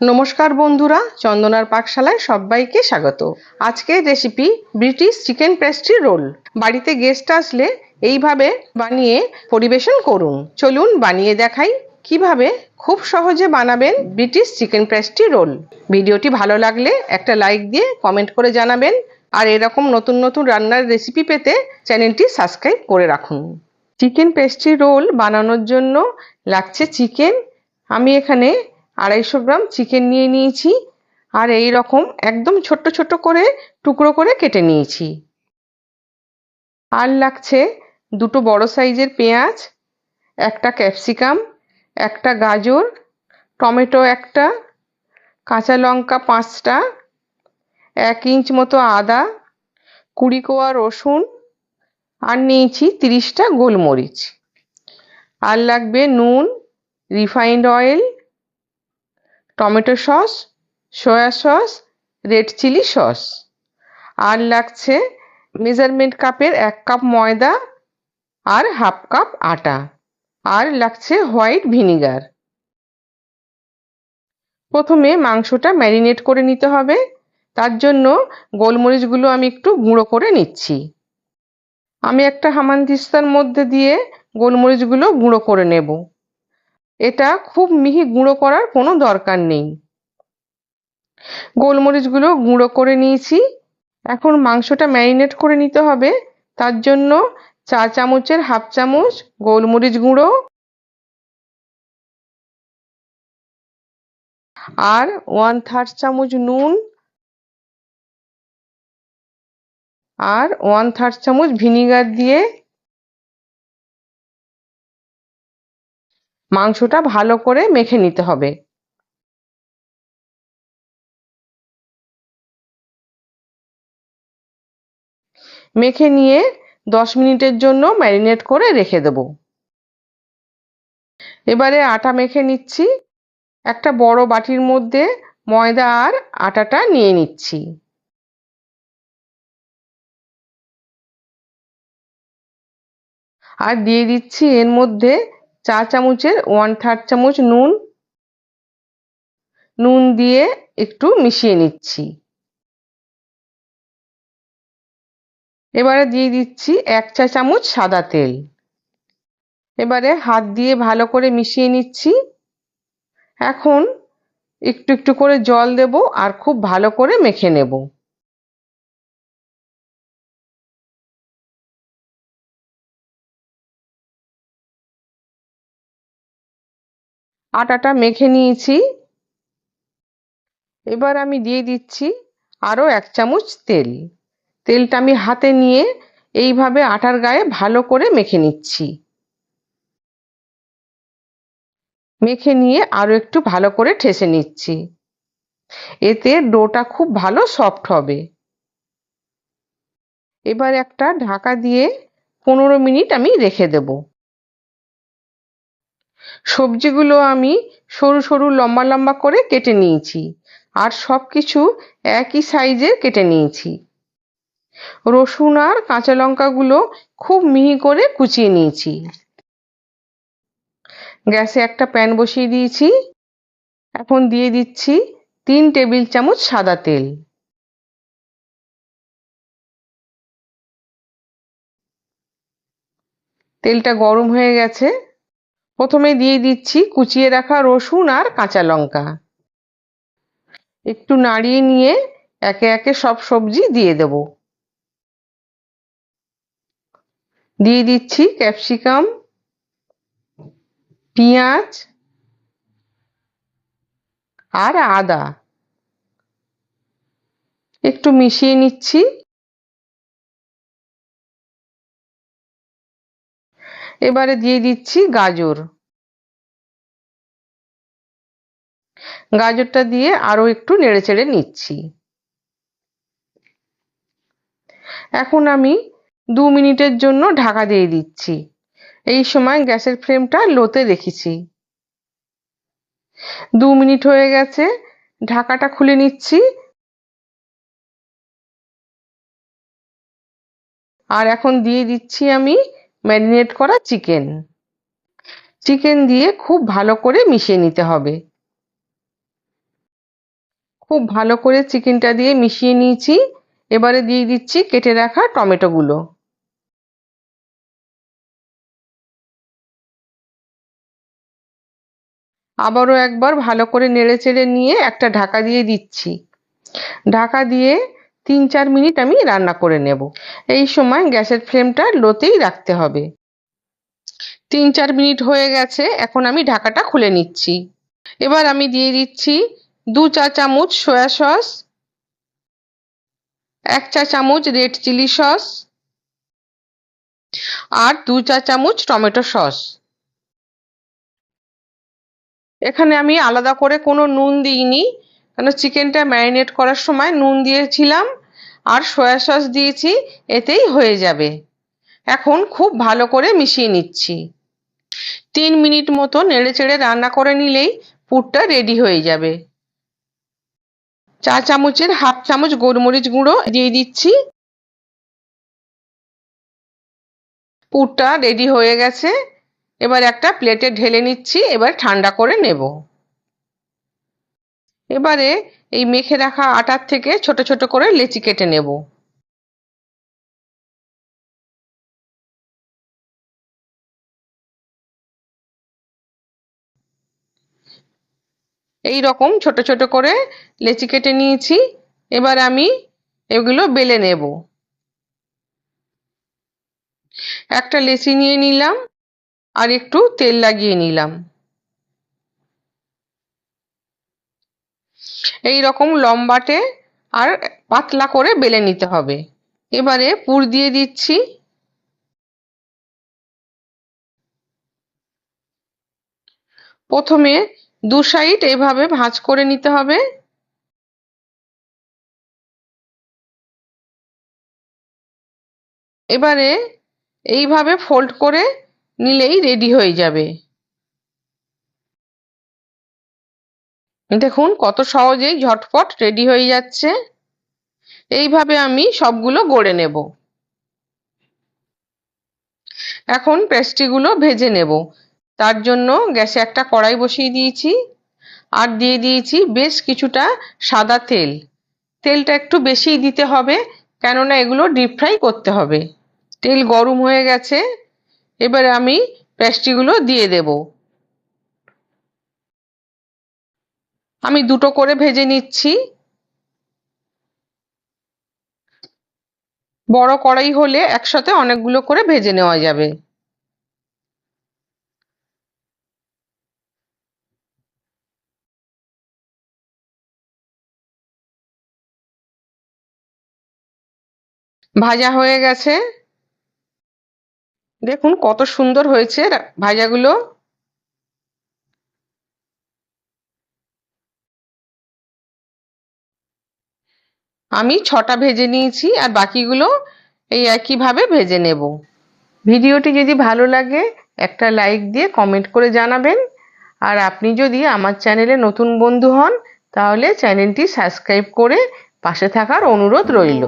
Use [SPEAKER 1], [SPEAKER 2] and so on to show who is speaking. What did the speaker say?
[SPEAKER 1] নমস্কার বন্ধুরা, চন্দনার পাকশালায় সবাইকে স্বাগত। আজকের recipe British chicken pastry roll বাড়িতে গেস্ট আসলে এইভাবে বানিয়ে পরিবেশন করুন। চলুন বানিয়ে দেখাই কীভাবে খুব সহজে বানাবেন ব্রিটিশ চিকেন পেস্ট্রি রোল ভিডিওটি ভালো লাগলে একটা লাইক দিয়ে কমেন্ট করে জানাবেন। আর এরকম নতুন নতুন রান্নার রেসিপি পেতে চ্যানেলটি সাবস্ক্রাইব করে রাখুন। চিকেন পেস্ট্রি রোল বানানোর জন্য লাগছে চিকেন আমি এখানে আড়াইশো গ্রাম চিকেন নিয়ে নিয়েছি, আর এই রকম একদম ছোট্ট ছোট্ট করে টুকরো করে কেটে নিয়েছি। আর লাগছে দুটো বড় সাইজের পেঁয়াজ, একটা ক্যাপসিকাম, একটা গাজর, টমেটো একটা, কাঁচা লঙ্কা পাঁচটা, এক ইঞ্চ মতো আদা, কুড়ি কোয়া রসুন, আর নিয়েছি তিরিশটা গোলমরিচ। আর লাগবে নুন, refined oil tomato sauce, soya sauce, red chilli sauce. আর লাগছে মেজারমেন্ট কাপের এক কাপ ময়দা আর হাফ কাপ আটা। আর লাগছে হোয়াইট ভিনিগার। প্রথমে মাংসটা ম্যারিনেট করে নিতে হবে। তার জন্য গোলমরিচগুলো আমি একটু গুঁড়ো করে নিচ্ছি। আমি একটা হামানদিস্তার মধ্যে দিয়ে গোলমরিচগুলো গুঁড়ো করে নেব। এটা খুব মিহি গুঁড়ো করার কোনো দরকার নেই। গোলমরিচগুলো গুঁড়ো করে নিয়েছি। এখন মাংসটা ম্যারিনেট করে নিতে হবে। তার জন্য চা চামচের হাফ চামচ গোলমরিচ গুঁড়ো আর ওয়ান থার্ড চামচ নুন আর ওয়ান থার্ড চামচ ভিনিগার দিয়ে মাংসটা ভালো করে মেখে নিতে হবে। মেখে নিয়ে দশ মিনিটের জন্য ম্যারিনেট করে রেখে দেব। এবারে আটা মেখে নিচ্ছি। একটা বড় বাটির মধ্যে ময়দা আর আটাটা নিয়ে নিচ্ছি। আর দিয়ে দিচ্ছি এর মধ্যে চা চামচের ওয়ান থার্ড চামচ নুন। নুন দিয়ে একটু মিশিয়ে নিচ্ছি। এবারে দিয়ে দিচ্ছি এক চা চামচ সাদা তেল। এবারে হাত দিয়ে ভালো করে মিশিয়ে নিচ্ছি। এখন একটু একটু করে জল দেব আর খুব ভালো করে মেখে নেব। আটাটা মেখে নিয়েছি। এবার আমি দিয়ে দিচ্ছি আরও এক চামচ তেল। তেলটা আমি হাতে নিয়ে এইভাবে আটার গায়ে ভালো করে মেখে নিচ্ছি। মেখে নিয়ে আরও একটু ভালো করে ঠেসে নিচ্ছি। এতে ডোটা খুব ভালো সফট হবে। এবার একটা ঢাকা দিয়ে পনেরো মিনিট আমি রেখে দেব। সবজিগুলো আমি সরু সরু লম্বা লম্বা করে কেটে নিয়েছি। আর সব কিছু একই সাইজের কেটে নিয়েছি। রসুন আর কাঁচা লঙ্কাগুলো খুব মিহি করে কুচিয়ে নিয়েছি। গ্যাসে একটা প্যান বসিয়ে দিয়েছি। এখন দিয়ে দিচ্ছি তিন টেবিল চামচ সাদা তেল। তেলটা গরম হয়ে গেছে। প্রথমে দিয়ে দিচ্ছি কুচিয়ে রাখা রসুন আর কাঁচা লঙ্কা। একটু নাড়িয়ে নিয়ে একে একে সব সবজি দিয়ে দেব। দিয়ে দিচ্ছি ক্যাপসিকাম, পেঁয়াজ আর আদা। একটু মিশিয়ে নিচ্ছি। এবারে দিয়ে দিচ্ছি গাজর। গাজরটা দিয়ে আরও একটু নেড়ে চেড়ে নিচ্ছি। এখন আমি দু মিনিটের জন্য ঢাকা দিয়ে দিচ্ছি। এই সময় গ্যাসের ফ্লেমটা লোতে রেখেছি। দু মিনিট হয়ে গেছে, ঢাকাটা খুলে নিচ্ছি। আর এখন দিয়ে দিচ্ছি আমি ম্যারিনেট করা চিকেন। চিকেন দিয়ে খুব ভালো করে মিশিয়ে নিতে হবে। খুব ভালো করে চিকেনটা দিয়ে মিশিয়ে নিয়েছি। এবারে দিয়ে দিচ্ছি কেটে রাখা টমেটোগুলো। আবারও একবার ভালো করে নেড়ে চেড়ে নিয়ে একটা ঢাকা দিয়ে দিচ্ছি। ঢাকা দিয়ে তিন চার মিনিট আমি রান্না করে নেব। এই সময় গ্যাসের ফ্লেমটা লোতেই রাখতে হবে। তিন চার মিনিট হয়ে গেছে, এখন আমি ঢাকাটা খুলে নিচ্ছি। এবার আমি দিয়ে দিচ্ছি দু চা চামচ সয়া সস, এক চা চামচ রেড চিলি সস, আর দু চা চামচ টমেটো সস। এখানে আমি আলাদা করে কোনো নুন দিইনি কেন চিকেনটা ম্যারিনেট করার সময় নুন দিয়েছিলাম আর সয়া সস দিয়েছি, এতেই হয়ে যাবে। এখন খুব ভালো করে মিশিয়ে নিচ্ছি। তিন মিনিট মতো নেড়ে চেড়ে রান্না করে নিলেই পুরটা রেডি হয়ে যাবে। চা চামচের হাফ চামচ গোলমরিচ গুঁড়ো দিয়ে দিচ্ছি। পুরটা রেডি হয়ে গেছে। এবার একটা প্লেটে ঢেলে নিচ্ছি, এবার ঠান্ডা করে নেব। এবারে এই মেখে রাখা আটার থেকে ছোট ছোট করে লেচি কেটে নেব। এই রকম ছোট ছোট করে লেচি কেটে নিয়েছি। এবার আমি এগুলো বেলে নেব। একটা লেচি নিয়ে নিলাম আর একটু তেল লাগিয়ে নিলাম। এই রকম লম্বাটে আর পাতলা করে বেলে নিতে হবে। এবারে পুর দিয়ে দিচ্ছি। প্রথমে দু সাইড এভাবে ভাঁজ করে নিতে হবে। এবারে এইভাবে ফোল্ড করে নিলেই রেডি হয়ে যাবে। দেখুন, কত সহজেই ঝটপট রেডি হয়ে যাচ্ছে। এইভাবে আমি সবগুলো গড়ে নেব। এখন পেস্ট্রিগুলো ভেজে নেব। তার জন্য গ্যাসে একটা কড়াই বসিয়ে দিয়েছি। আর দিয়ে দিয়েছি বেশ কিছুটা সাদা তেল। তেলটা একটু বেশিই দিতে হবে, কেননা এগুলো ডিপ ফ্রাই করতে হবে। তেল গরম হয়ে গেছে। এবার আমি পেস্ট্রিগুলো দিয়ে দেব। আমি দুটো করে ভেজে নিচ্ছি। বড় কড়াই হলে একসাথে অনেকগুলো করে ভেজে নেওয়া যাবে। ভাজা হয়ে গেছে। দেখুন কত সুন্দর হয়েছে ভাজাগুলো। আমি ছটা ভেজে নিয়েছি আর বাকিগুলো এই একইভাবে ভেজে নেব। ভিডিওটি যদি ভালো লাগে, একটা লাইক দিয়ে কমেন্ট করে জানাবেন। আর আপনি যদি আমার চ্যানেলে নতুন বন্ধু হন, তাহলে চ্যানেলটি সাবস্ক্রাইব করে পাশে থাকার অনুরোধ রইল।